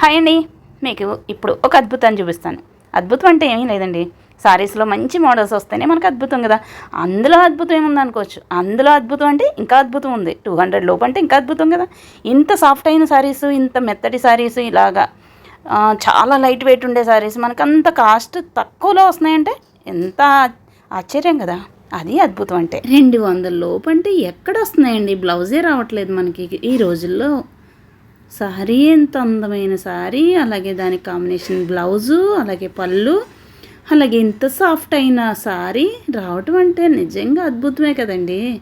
Hi అండి. మీకు ఇప్పుడు ఒక అద్భుతాన్ని చూపిస్తాను. అద్భుతం అంటే ఏమీ లేదండి. సారీస్లో మంచి మోడల్స్ వస్తేనే మనకు అద్భుతం కదా. అందులో అద్భుతం ఏముంది అనుకోవచ్చు. అందులో అద్భుతం అంటే ఇంకా అద్భుతం ఉంది. టూ హండ్రెడ్ లోపు అంటే ఇంకా అద్భుతం కదా. ఇంత సాఫ్ట్ అయిన సారీస్ ఇంత మెత్తటి సారీస్ ఇలాగా చాలా లైట్ వెయిట్ ఉండే సారీస్ మనకు అంత కాస్ట్ తక్కువలో వస్తున్నాయంటే ఎంత ఆశ్చర్యం కదా. అది అద్భుతం అంటే. రెండు వందల లోపు అంటే ఎక్కడ వస్తున్నాయండి? బ్లౌజే రావట్లేదు మనకి ఈ రోజుల్లో. సారీ ఎంత అందమైన సారీ అలాగే దాని కాంబినేషన్ బ్లౌజు అలాగే పళ్ళు అలాగే ఇంత సాఫ్ట్ అయిన సారీ రావటం అంటే నిజంగా అద్భుతమే కదండి.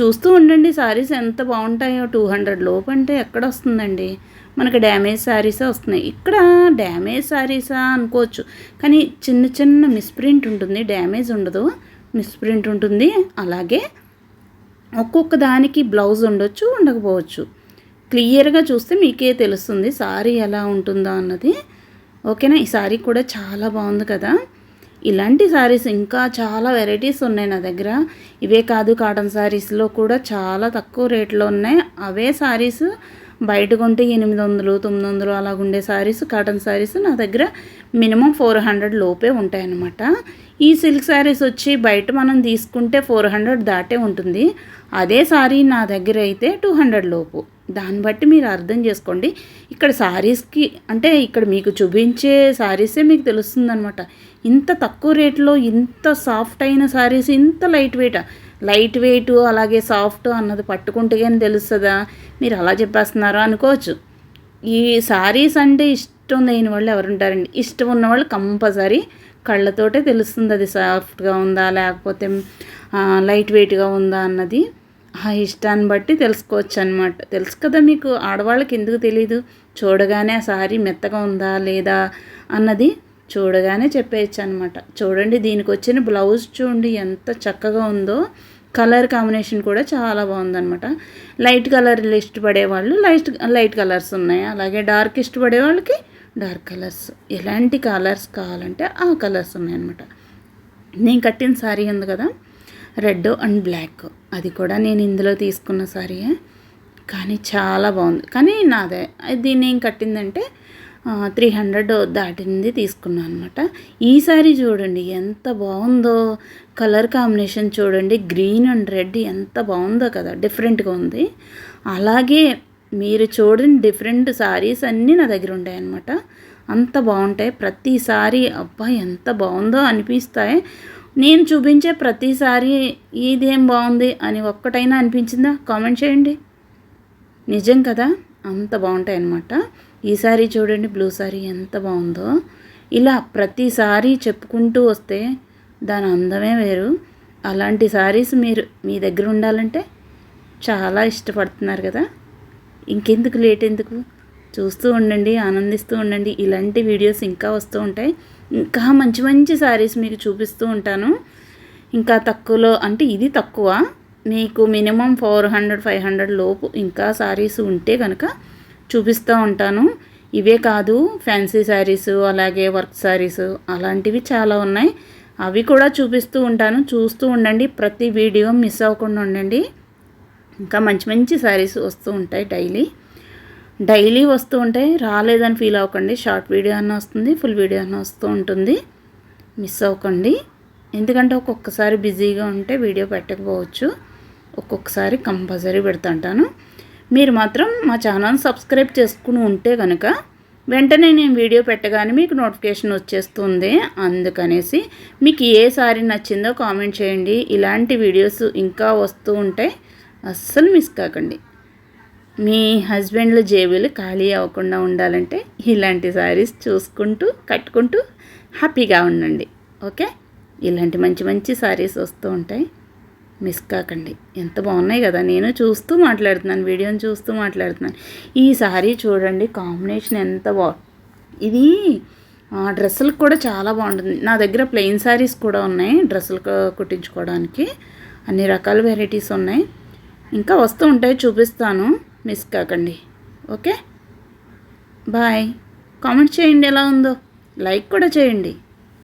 చూస్తూ ఉండండి సారీస్ ఎంత బాగుంటాయో. టూ హండ్రెడ్ లోపు అంటే ఎక్కడ వస్తుందండి? మనకి డ్యామేజ్ శారీసే వస్తున్నాయి. ఇక్కడ డ్యామేజ్ శారీసా అనుకోవచ్చు. కానీ చిన్న చిన్న మిస్ప్రింట్ ఉంటుంది డ్యామేజ్ ఉండదు. మిస్ప్రింట్ ఉంటుంది. అలాగే ఒక్కొక్క దానికి బ్లౌజ్ ఉండొచ్చు ఉండకపోవచ్చు. క్లియర్గా చూస్తే మీకే తెలుస్తుంది సారీ ఎలా ఉంటుందో అన్నది. ఓకేనా? ఈ సారీ కూడా చాలా బాగుంది కదా. ఇలాంటి సారీస్ ఇంకా చాలా వెరైటీస్ ఉన్నాయి నా దగ్గర. ఇవే కాదు కాటన్ సారీస్లో కూడా చాలా తక్కువ రేట్లో ఉన్నాయి. అవే సారీస్ బయట కొంటే ఎనిమిది వందలు తొమ్మిది వందలు అలాగ ఉండే శారీస్ కాటన్ శారీస్ నా దగ్గర మినిమం ఫోర్ హండ్రెడ్ లోపే ఉంటాయన్నమాట. ఈ సిల్క్ శారీస్ వచ్చి బయట మనం తీసుకుంటే ఫోర్ హండ్రెడ్ దాటే ఉంటుంది. అదే శారీ నా దగ్గర అయితే టూ హండ్రెడ్ లోపు. దాన్ని బట్టి మీరు అర్థం చేసుకోండి. ఇక్కడ శారీస్కి అంటే ఇక్కడ మీకు చూపించే శారీసే మీకు తెలుస్తుందనమాట ఇంత తక్కువ రేట్లో ఇంత సాఫ్ట్ అయిన శారీస్ ఇంత లైట్ వెయిట్ లైట్ వెయిట్ అలాగే సాఫ్ట్ అన్నది పట్టుకుంటే కానీ తెలుస్తుందా? మీరు అలా చెప్పేస్తున్నారు అనుకోవచ్చు. ఈ శారీస్ అంటే ఇష్టం లేని వాళ్ళు ఎవరు ఉంటారండి? ఇష్టం ఉన్న వాళ్ళు కంపల్సరీ కళ్ళతోటే తెలుస్తుంది అది సాఫ్ట్గా ఉందా? లేకపోతే లైట్ వెయిట్గా ఉందా అన్నది ఆ ఇష్టాన్ని బట్టి తెలుసుకోవచ్చు అనమాట తెలుసు కదా మీకు ఆడవాళ్ళకి ఎందుకు తెలియదు చూడగానే ఆ సారీ మెత్తగా ఉందా లేదా? అన్నది చూడగానే చెప్పేయచ్చు అనమాట చూడండి దీనికి వచ్చిన బ్లౌజ్ చూడండి ఎంత చక్కగా ఉందో. కలర్ కాంబినేషన్ కూడా చాలా బాగుందన్నమాట. లైట్ కలర్ ఇష్టపడే వాళ్ళు లైట్ లైట్ కలర్స్ ఉన్నాయి. అలాగే డార్క్ ఇష్టపడే వాళ్ళకి డార్క్ కలర్స్. ఎలాంటి కలర్స్ కావాలంటే ఆ కలర్స్ ఉన్నాయన్నమాట. నేను కట్టిన శారీ ఉంది కదా రెడ్ అండ్ బ్లాక్. అది కూడా నేను ఇందులో తీసుకున్న శారీయే. కానీ చాలా బాగుంది. కానీ నాదే దీన్ని ఏం కట్టిందంటే త్రీ హండ్రెడ్ దాటింది తీసుకున్నాను అనమాట ఈ సారీ చూడండి ఎంత బాగుందో. కలర్ కాంబినేషన్ చూడండి గ్రీన్ అండ్ రెడ్ ఎంత బాగుందో కదా డిఫరెంట్గా ఉంది. అలాగే మీరు చూడండి డిఫరెంట్ సారీస్ అన్నీ నా దగ్గర ఉంటాయన్నమాట అంత బాగుంటాయి. ప్రతిసారి అబ్బా ఎంత బాగుందో అనిపిస్తాయి. నేను చూపించే ప్రతిసారి ఇదేం బాగుంది అని ఒక్కటైనా అనిపించిందా? కామెంట్ చేయండి. నిజం కదా? అంత బాగుంటాయి అన్నమాట. ఈ సారీ చూడండి బ్లూ సారీ ఎంత బాగుందో. ఇలా ప్రతిసారి చెప్పుకుంటూ వస్తే దాని అందమే వేరు. అలాంటి సారీస్ మీరు మీ దగ్గర ఉండాలంటే చాలా ఇష్టపడుతున్నారు కదా. ఇంకెందుకు లేట్ ఎందుకు? చూస్తూ ఉండండి ఆనందిస్తూ ఉండండి. ఇలాంటి వీడియోస్ ఇంకా వస్తూ ఉంటాయి. ఇంకా మంచి మంచి సారీస్ మీకు చూపిస్తూ ఉంటాను. ఇంకా తక్కువలో అంటే ఇది తక్కువ. మీకు minimum four hundred five hundred లోపు ఇంకా సారీస్ ఉంటే కనుక చూపిస్తూ ఉంటాను. ఇవే కాదు ఫ్యాన్సీ శారీస్ అలాగే వర్క్ శారీస్ అలాంటివి చాలా ఉన్నాయి. అవి కూడా చూపిస్తూ ఉంటాను. చూస్తూ ఉండండి. ప్రతి వీడియో మిస్ అవ్వకుండా ఉండండి. ఇంకా మంచి మంచి శారీస్ వస్తూ ఉంటాయి డైలీ. డైలీ వస్తూ ఉంటాయి. రాలేదని ఫీల్ అవ్వకండి. షార్ట్ వీడియో అన్న వస్తుంది ఫుల్ వీడియో అన్న వస్తూ ఉంటుంది. మిస్ అవ్వకండి. ఎందుకంటే ఒక్కొక్కసారి బిజీగా ఉంటే వీడియో పెట్టకపోవచ్చు. ఒక్కొక్కసారి కంపల్సరీ పెడుతుంటాను మీరు మాత్రం మా ఛానల్ సబ్స్క్రైబ్ చేసుకుని ఉంటే కనుక వెంటనే నేను వీడియో పెట్టగానే మీకు నోటిఫికేషన్ వచ్చేస్తుంది. అందుకనేసి మీకు ఏ సారీ నచ్చిందో కామెంట్ చేయండి. ఇలాంటి వీడియోస్ ఇంకా వస్తూ ఉంటాయి అస్సలు మిస్ కాకండి. మీ హస్బెండ్ల జేబులు ఖాళీ అవ్వకుండా ఉండాలంటే ఇలాంటి శారీస్ చూసుకుంటూ కట్టుకుంటూ హ్యాపీగా ఉండండి. ఓకే? ఇలాంటి మంచి మంచి శారీస్ వస్తూ ఉంటాయి. మిస్ కాకండి. ఎంత బాగున్నాయి కదా. నేను చూస్తూ మాట్లాడుతున్నాను వీడియోని చూస్తూ మాట్లాడుతున్నాను. ఈ సారీ చూడండి కాంబినేషన్ ఎంత బా ఇది డ్రెస్సులకు కూడా చాలా బాగుంటుంది. నా దగ్గర ప్లెయిన్ శారీస్ కూడా ఉన్నాయి డ్రెస్సులు కుట్టించుకోవడానికి. అన్ని రకాల వెరైటీస్ ఉన్నాయి. ఇంకా వస్తూ ఉంటాయి చూపిస్తాను. మిస్ కాకండి. ఓకే? బాయ్. కామెంట్ చేయండి ఎలా ఉందో. లైక్ కూడా చేయండి.